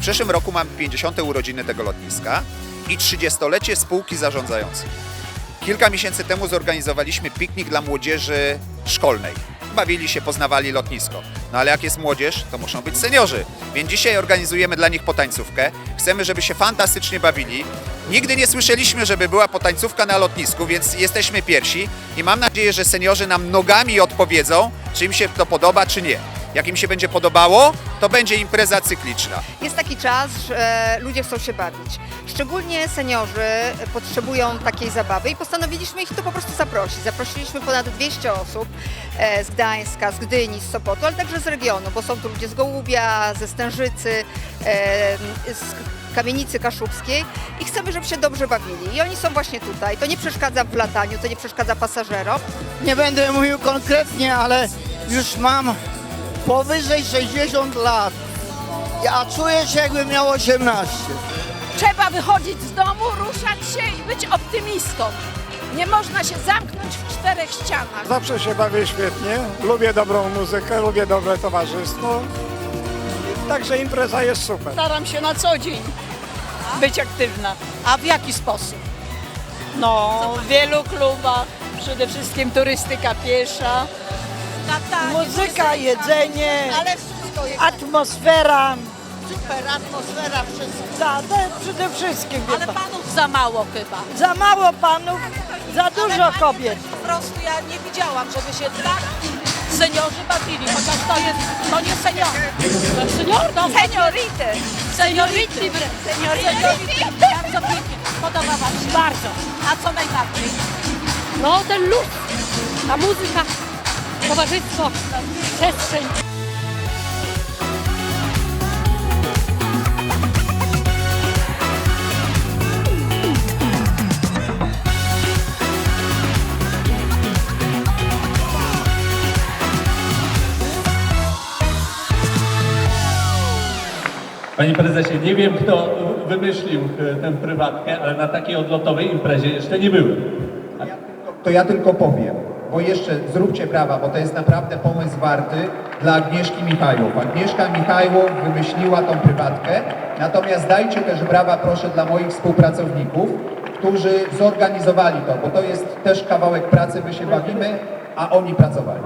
przyszłym roku mamy 50. urodziny tego lotniska i 30-lecie spółki zarządzającej. Kilka miesięcy temu zorganizowaliśmy piknik dla młodzieży szkolnej. Bawili się, poznawali lotnisko. No ale jak jest młodzież, to muszą być seniorzy. Więc dzisiaj organizujemy dla nich potańcówkę. Chcemy, żeby się fantastycznie bawili. Nigdy nie słyszeliśmy, żeby była potańcówka na lotnisku, więc jesteśmy pierwsi i mam nadzieję, że seniorzy nam nogami odpowiedzą, czy im się to podoba, czy nie. Jak im się będzie podobało, to będzie impreza cykliczna. Jest taki czas, że ludzie chcą się bawić. Szczególnie seniorzy potrzebują takiej zabawy i postanowiliśmy ich tu po prostu zaprosić. Zaprosiliśmy ponad 200 osób e, z Gdańska, z Gdyni, z Sopotu, ale także z regionu, bo są tu ludzie z Gołubia, ze Stężycy, e, z Kamienicy Kaszubskiej i chcemy, żeby się dobrze bawili. I oni są właśnie tutaj. To nie przeszkadza w lataniu, to nie przeszkadza pasażerom. Nie będę mówił konkretnie, ale już mam powyżej 60 lat. Ja czuję się jakbym miał 18. Trzeba wychodzić z domu, ruszać się i być optymistą. Nie można się zamknąć w czterech ścianach. Zawsze się bawię świetnie, lubię dobrą muzykę, lubię dobre towarzystwo. Także impreza jest super. Staram się na co dzień być aktywna. A w jaki sposób? No, w wielu klubach, przede wszystkim turystyka piesza, muzyka, jedzenie, Ale wszystko jest. atmosfera. Super atmosfera, wszystko. Za, to przede wszystkim. Ale pan. panów za mało chyba. Za mało panów, dużo kobiet. Po prostu ja nie widziałam, żeby się tak seniorzy bawili, chociaż to jest, to nie senior. To jest senior, no, seniority. Seniority. Seniority. Bardzo pięknie. Podoba wam się? Bardzo. A co najbardziej? No ten luz, ta muzyka, towarzystwo, przestrzeń. Panie prezesie, nie wiem kto wymyślił e, tę prywatkę, ale na takiej odlotowej imprezie jeszcze nie byłem. To ja tylko powiem, bo jeszcze zróbcie brawa, bo to jest naprawdę pomysł warty dla Agnieszki Michajłow. Agnieszka Michajłow wymyśliła tą prywatkę, natomiast dajcie też brawa proszę dla moich współpracowników, którzy zorganizowali to, bo to jest też kawałek pracy, my się bawimy, a oni pracowali.